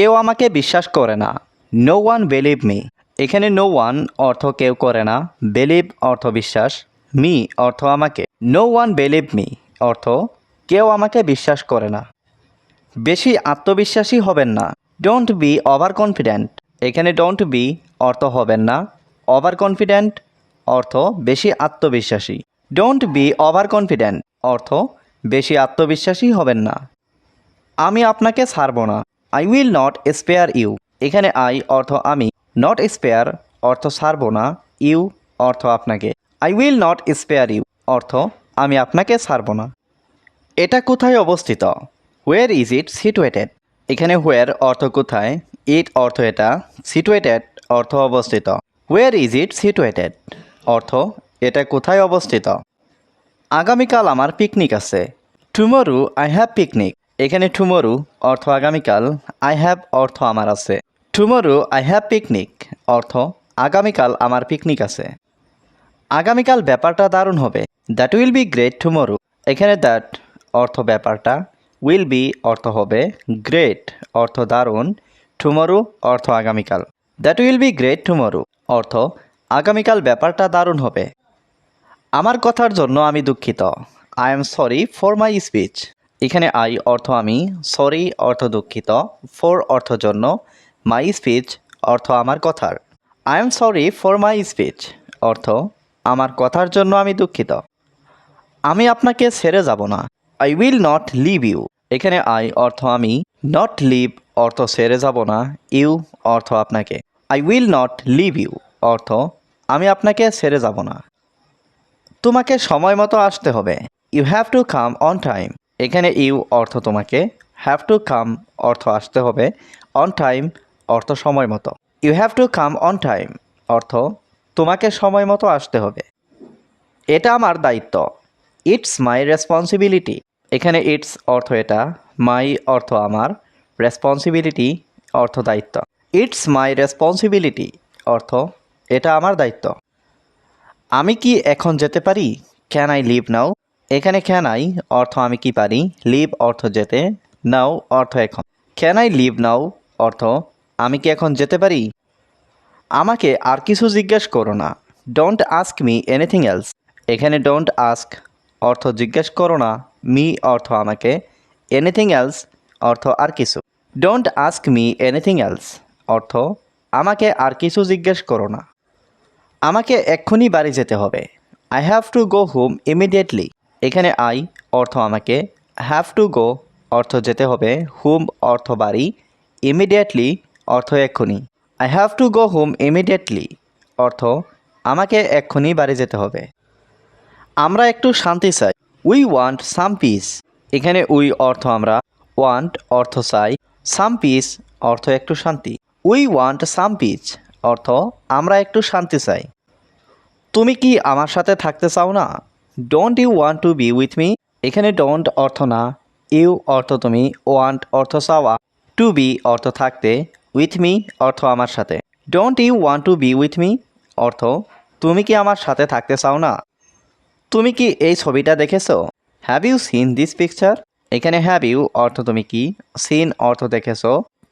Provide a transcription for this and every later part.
কেউ আমাকে বিশ্বাস করে না। নো ওয়ান বিলিভ মি এখানে নো ওয়ান অর্থ কেউ করে না। বিলিভ অর্থ বিশ্বাস। মি অর্থ আমাকে। নো ওয়ান বিলিভ মি অর্থ কেউ আমাকে বিশ্বাস করে না। বেশি আত্মবিশ্বাসী হবেন না। ডোন্ট বি ওভার কনফিডেন্ট এখানে ডোন্ট বি অর্থ হবেন না। ওভার কনফিডেন্ট অর্থ বেশি আত্মবিশ্বাসী। ডোন্ট বি ওভার কনফিডেন্ট অর্থ বেশি আত্মবিশ্বাসী হবেন না। আমি আপনাকে ছাড়ব না। I will not spare you এখানে আই অর্থ আমি নট স্পেয়ার অর্থ ছাড়ব না ইউ অর্থ আপনাকে। I will not spare you অর্থ আমি আপনাকে ছাড়ব না। এটা কোথায় অবস্থিত? হোয়ার ইজ ইট সিটুয়েটেড এখানে হোয়ার অর্থ কোথায়? ইট অর্থ এটা সিটুয়েটেড অর্থ অবস্থিত। হোয়ার ইজ ইট সিটুয়েটেড অর্থ এটা কোথায় অবস্থিত? আগামীকাল আমার পিকনিক আছে। টুমরু আই হ্যাভ পিকনিক এখানে টুমরু অর্থ আগামীকাল আই হ্যাভ অর্থ আমার আছে। টুমরু আই হ্যাভ পিকনিক অর্থ আগামীকাল আমার পিকনিক আছে। আগামীকাল ব্যাপারটা দারুণ হবে। That will be great tomorrow এখানে দ্যাট অর্থ ব্যাপারটা উইল বি অর্থ হবে গ্রেট অর্থ দারুণ। টুমরু অর্থ আগামীকাল। That will be great tomorrow অর্থ আগামীকাল ব্যাপারটা দারুণ হবে। আমার কথার জন্য আমি দুঃখিত। I am sorry for my speech এখানে আই অর্থ আমি সরি অর্থ দুঃখিত ফর অর্থ জন্য মাই স্পিচ অর্থ আমার কথার। I am sorry for my speech অর্থ আমার কথার জন্য আমি দুঃখিত। আমি আপনাকে ছেড়ে যাব না। I will not leave you এখানে আই অর্থ আমি নট লিভ অর্থ ছেড়ে যাব না ইউ অর্থ আপনাকে। I will not leave you অর্থ আমি আপনাকে ছেড়ে যাব না। তোমাকে সময় মতো আসতে হবে। You have to come on time এখানে ইউ অর্থ তোমাকে। হ্যাভ টু কাম অর্থ আসতে হবে। অন টাইম অর্থ সময় মতো। You have to come on time অর্থ তোমাকে সময় মতো আসতে হবে। এটা আমার দায়িত্ব। ইটস মাই রেসপন্সিবিলিটি এখানে ইটস অর্থ এটা মাই অর্থ আমার। রেসপন্সিবিলিটি অর্থ দায়িত্ব। ইটস মাই রেসপন্সিবিলিটি অর্থ এটা আমার দায়িত্ব। আমি কি এখন যেতে পারি? ক্যান আই লিভ নাও এখানে ক্যান অর্থ আমি কি পারি? লিভ অর্থ যেতে নাও অর্থ এখন। ক্যান আই লিভ নাও অর্থ আমি কি এখন যেতে পারি? আমাকে আর কিছু জিজ্ঞেস করো না। Don't ask me anything else এখানে ডোন্ট আস্ক অর্থ জিজ্ঞেস করো না। মি অর্থ আমাকে। এনিথিং এলস অর্থ আর কিছু। Don't ask me anything else অর্থ আমাকে আর কিছু জিজ্ঞেস করো না। আমাকে এক্ষুনি বাড়ি যেতে হবে। I have to go home immediately এখানে আই অর্থ আমাকে হ্যাভ টু গো অর্থ যেতে হবে হোম অর্থ বাড়ি ইমিডিয়েটলি অর্থ এক্ষুনি। I have to go home immediately অর্থ আমাকে এক্ষুনি বাড়ি যেতে হবে। আমরা একটু শান্তি চাই। উই ওয়ান্ট সাম পিস এখানে উই অর্থ আমরা ওয়ান্ট অর্থ চাই। সাম পিস অর্থ একটু শান্তি। উই ওয়ান্ট সাম পিস অর্থ আমরা একটু শান্তি চাই। তুমি কি আমার সাথে থাকতে চাও না? Don't you want to be with me এখানে ডোন্ট অর্থ না। ইউ অর্থ তুমি। ওয়ান্ট অর্থ চাওয়া। টু বি অর্থ থাকতে। উইথ মি অর্থ আমার সাথে। Don't you want to be with me অর্থ, তুমি কি আমার সাথে থাকতে চাও না? তুমি কি এই ছবিটা দেখেছ? Have you seen this picture এখানে হ্যাভ ইউ অর্থ তুমি কি? সিন অর্থ দেখেছ?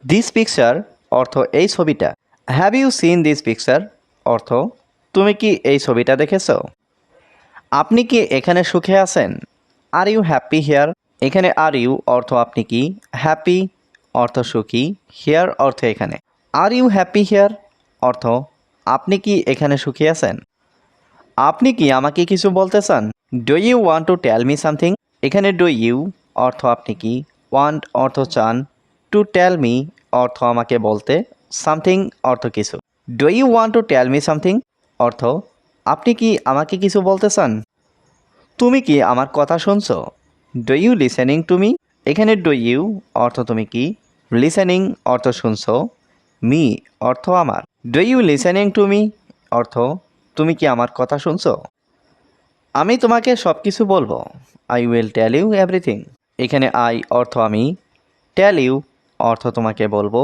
দিস পিকচার অর্থ এই ছবিটা। Have you seen this picture অর্থ, তুমি কি এই ছবিটা দেখেছ? আপনি কি এখানে সুখে আছেন? আর ইউ হ্যাপি হেয়ার এখানে আর ইউ অর্থ আপনি কি? হ্যাপি অর্থ সুখী হেয়ার অর্থ এখানে। আর ইউ হ্যাপি হেয়ার অর্থ, আপনি কি এখানে সুখী আছেন? আপনি কি আমাকে কিছু বলতে চান? Do you want to tell me something এখানে ডু ইউ অর্থ আপনি কি? ওয়ান্ট অর্থ চান। টু টেল মি অর্থ আমাকে বলতে সামথিং অর্থ কিছু। Do you want to tell me something অর্থ আপনি কি আমাকে কিছু বলতে চান? তুমি কি আমার কথা শুনছো? Do you listening to me এখানে ডু ইউ অর্থ তুমি কি? লিসেনিং অর্থ শুনছো। মি অর্থ আমার। Do you listening to me অর্থ, তুমি কি আমার কথা শুনছো? আমি তোমাকে সব কিছু বলব। I will tell you everything এখানে আই অর্থ আমি। টেল ইউ অর্থ তোমাকে বলব।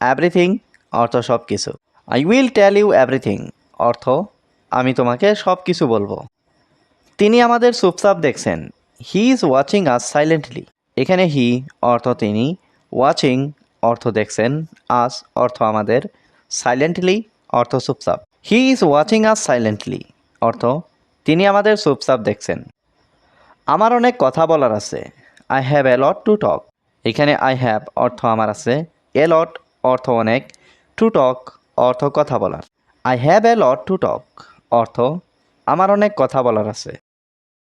এভরিথিং অর্থ সব কিছু I will tell you everything অর্থ আমি তোমাকে সব কিছু বলব। তিনি আমাদের চুপচাপ দেখছেন। He is watching us silently এখানে হি অর্থ তিনি ওয়াচিং অর্থ দেখছেন আস অর্থ আমাদের সাইলেন্টলি অর্থ চুপচাপ। He is watching us silently অর্থ, তিনি আমাদের চুপচাপ দেখছেন। আমার অনেক কথা বলার আছে। I have a lot to talk এখানে আই হ্যাভ অর্থ আমার আছে। এ লট অর্থ অনেক। টু টক অর্থ কথা বলার। I have a lot to talk অর্থ আমার অনেক কথা বলার আছে।